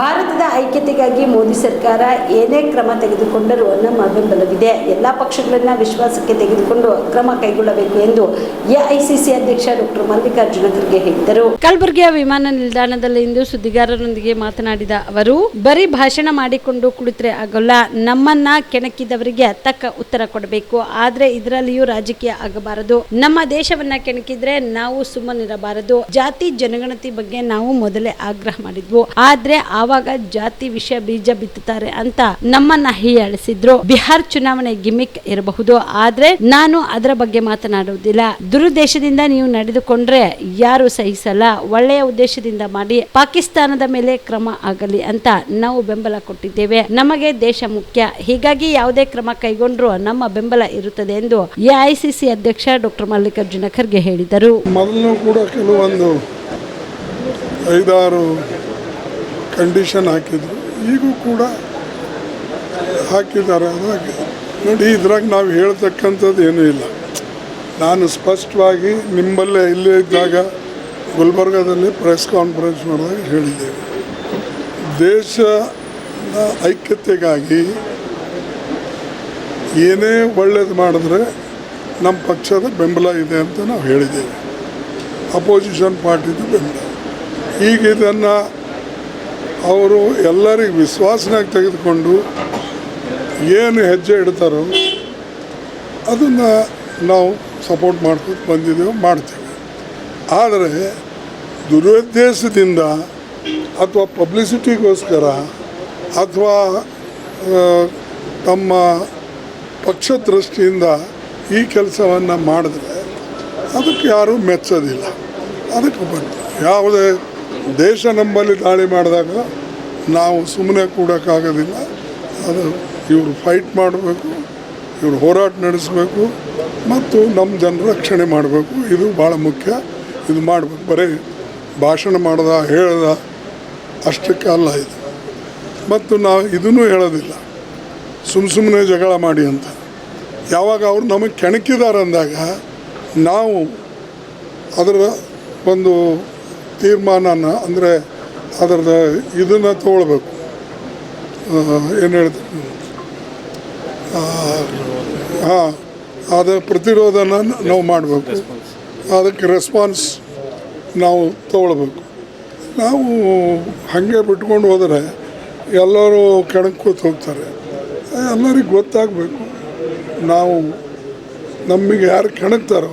ಭಾರತದ ಐಕ್ಯತೆಗಾಗಿ ಮೋದಿ ಸರ್ಕಾರ ಏನೇ ಕ್ರಮ ತೆಗೆದುಕೊಂಡರೂ ನಮ್ಮ ಬೆಂಬಲವಿದೆ. ಎಲ್ಲ ಪಕ್ಷಗಳನ್ನ ವಿಶ್ವಾಸಕ್ಕೆ ತೆಗೆದುಕೊಂಡು ಕ್ರಮ ಕೈಗೊಳ್ಳಬೇಕು ಎಂದು ಎಐಸಿಸಿ ಅಧ್ಯಕ್ಷ ಡಾಕ್ಟರ್ ಮಲ್ಲಿಕಾರ್ಜುನ ಖರ್ಗೆ ಹೇಳಿದರು ಕಲಬುರಗಿಯ ವಿಮಾನ ನಿಲ್ದಾಣದಲ್ಲಿ ಇಂದು ಸುದ್ದಿಗಾರರೊಂದಿಗೆ ಮಾತನಾಡಿದ ಅವರು, ಬರೀ ಭಾಷಣ ಮಾಡಿಕೊಂಡು ಕುಳಿತರೆ ಆಗೋಲ್ಲ, ನಮ್ಮನ್ನ ಕೆಣಕಿದವರಿಗೆ ತಕ್ಕ ಉತ್ತರ ಕೊಡಬೇಕು. ಆದ್ರೆ ಇದರಲ್ಲಿಯೂ ರಾಜಕೀಯ ಆಗಬಾರದು. ನಮ್ಮ ದೇಶವನ್ನ ಕೆಣಕಿದ್ರೆ ನಾವು ಸುಮ್ಮನಿರಬಾರದು. ಜಾತಿ ಜನಗಣತಿ ಬಗ್ಗೆ ನಾವು ಮೊದಲೇ ಆಗ್ರಹ ಮಾಡಿದ್ವು. ಆದ್ರೆ ಆವಾಗ ಜಾತಿ ವಿಷಯ ಬೀಜ ಬಿತ್ತುತ್ತಾರೆ ಅಂತ ನಮ್ಮನ್ನ ಹೀಯಾಳಿಸಿದ್ರು. ಬಿಹಾರ್ ಚುನಾವಣೆ ಗಿಮಿಕ್ ಇರಬಹುದು, ಆದ್ರೆ ನಾನು ಅದರ ಬಗ್ಗೆ ಮಾತನಾಡುವುದಿಲ್ಲ. ದುರುದ್ದೇಶದಿಂದ ನೀವು ನಡೆದುಕೊಂಡ್ರೆ ಯಾರು ಸಹಿಸಲ್ಲ. ಒಳ್ಳೆಯ ಉದ್ದೇಶದಿಂದ ಮಾಡಿ, ಪಾಕಿಸ್ತಾನದ ಮೇಲೆ ಕ್ರಮ ಆಗಲಿ ಅಂತ ನಾವು ಬೆಂಬಲ ಕೊಟ್ಟಿದ್ದೇವೆ. ನಮಗೆ ದೇಶ ಮುಖ್ಯ. ಹೀಗಾಗಿ ಯಾವುದೇ ಕ್ರಮ ಕೈಗೊಂಡ್ರು ನಮ್ಮ ಬೆಂಬಲ ಇರುತ್ತದೆ ಎಂದು ಎಐಸಿಸಿ ಅಧ್ಯಕ್ಷ ಡಾಕ್ಟರ್ ಮಲ್ಲಿಕಾರ್ಜುನ ಖರ್ಗೆ ಹೇಳಿದರು. ಮೊದಲು ಕೂಡ ಕೆಲವೊಂದು ಐದಾರು ಕಂಡೀಷನ್ ಹಾಕಿದ್ರು. ಈಗೂ ಕೂಡ ಹಾಕಿದ್ದಾರೆ. ಅದಾಗ ನೋಡಿ, ಇದ್ರಾಗ ನಾವು ಹೇಳ್ತಕ್ಕಂಥದ್ದು ಏನೂ ಇಲ್ಲ. ನಾನು ಸ್ಪಷ್ಟವಾಗಿ ನಿಮ್ಮಲ್ಲೇ ಇಲ್ಲೇ ಇದ್ದಾಗ ಗುಲ್ಬರ್ಗಾದಲ್ಲಿ ಪ್ರೆಸ್ ಕಾನ್ಫರೆನ್ಸ್ ಮಾಡಿದಾಗ ಹೇಳಿದ್ದೇವೆ ದೇಶದ ಐಕ್ಯತೆಗಾಗಿ ಏನೇ ಒಳ್ಳೇದು ಮಾಡಿದ್ರೆ ನಮ್ಮ ಪಕ್ಷದ ಬೆಂಬಲ ಇದೆ ಅಂತ ನಾವು ಹೇಳಿದ್ದೇವೆ. ಅಪೋಸಿಷನ್ ಪಾರ್ಟಿದು ಬೆಂಬಲ. ಈಗ ಇದನ್ನು ಅವರು ಎಲ್ಲರಿಗೂ ವಿಶ್ವಾಸನಾಗಿ ತೆಗೆದುಕೊಂಡು ಏನು ಹೆಜ್ಜೆ ಇಡ್ತಾರೋ ಅದನ್ನು ನಾವು ಸಪೋರ್ಟ್ ಮಾಡ್ಕೊಂಡು ಬಂದಿದ್ದೇವೆ, ಮಾಡ್ತೇವೆ. ಆದರೆ ದುರುದ್ದೇಶದಿಂದ ಅಥವಾ ಪಬ್ಲಿಸಿಟಿಗೋಸ್ಕರ ಅಥವಾ ತಮ್ಮ ಪಕ್ಷ ದೃಷ್ಟಿಯಿಂದ ಈ ಕೆಲಸವನ್ನು ಮಾಡಿದ್ರೆ ಅದಕ್ಕೆ ಯಾರೂ ಮೆಚ್ಚೋದಿಲ್ಲ. ಅದಕ್ಕೆ ಬಂತು ಯಾವುದೇ ದೇಶ ನಮ್ಮಲ್ಲಿ ದಾಳಿ ಮಾಡಿದಾಗ ನಾವು ಸುಮ್ಮನೆ ಕೂಡೋಕ್ಕಾಗೋದಿಲ್ಲ. ಅದು ಇವರು ಫೈಟ್ ಮಾಡಬೇಕು, ಇವರು ಹೋರಾಟ ನಡೆಸಬೇಕು ಮತ್ತು ನಮ್ಮ ಜನರ ರಕ್ಷಣೆ ಮಾಡಬೇಕು. ಇದು ಭಾಳ ಮುಖ್ಯ. ಇದು ಮಾಡಬೇಕು. ಬರೀ ಭಾಷಣ ಮಾಡ್ದ, ಹೇಳ್ದ ಅಷ್ಟಕ್ಕೆ ಅಲ್ಲ ಇದು. ಮತ್ತು ನಾವು ಇದನ್ನು ಹೇಳೋದಿಲ್ಲ. ಸುಮ್ಮ ಸುಮ್ಮನೆ ಜಗಳ ಮಾಡಿ ಅಂತ. ಯಾವಾಗ ಅವರು ನಮಗೆ ಕೆಣಕಿದಾರೆ ಅಂದಾಗ ನಾವು ಅದರ ಒಂದು ತೀರ್ಮಾನನ, ಅಂದರೆ ಅದರದ ಇದನ್ನು ತೊಗೊಳ್ಬೇಕು. ಏನು ಹೇಳ್ತ ಹಾಂ ಅದರ ಪ್ರತಿರೋಧನ ನಾವು ಮಾಡಬೇಕು. ಅದಕ್ಕೆ ರೆಸ್ಪಾನ್ಸ್ ನಾವು ತೊಗೊಳ್ಬೇಕು. ನಾವು ಹಾಗೆ ಬಿಟ್ಕೊಂಡು ಹೋದರೆ ಎಲ್ಲರೂ ಕೆಣಕ್ ಕೂತ್ ಹೋಗ್ತಾರೆ. ಎಲ್ಲರಿಗೂ ಗೊತ್ತಾಗಬೇಕು. ನಾವು ನಮಗೆ ಯಾರು ಕೆಣಕ್ತಾರೋ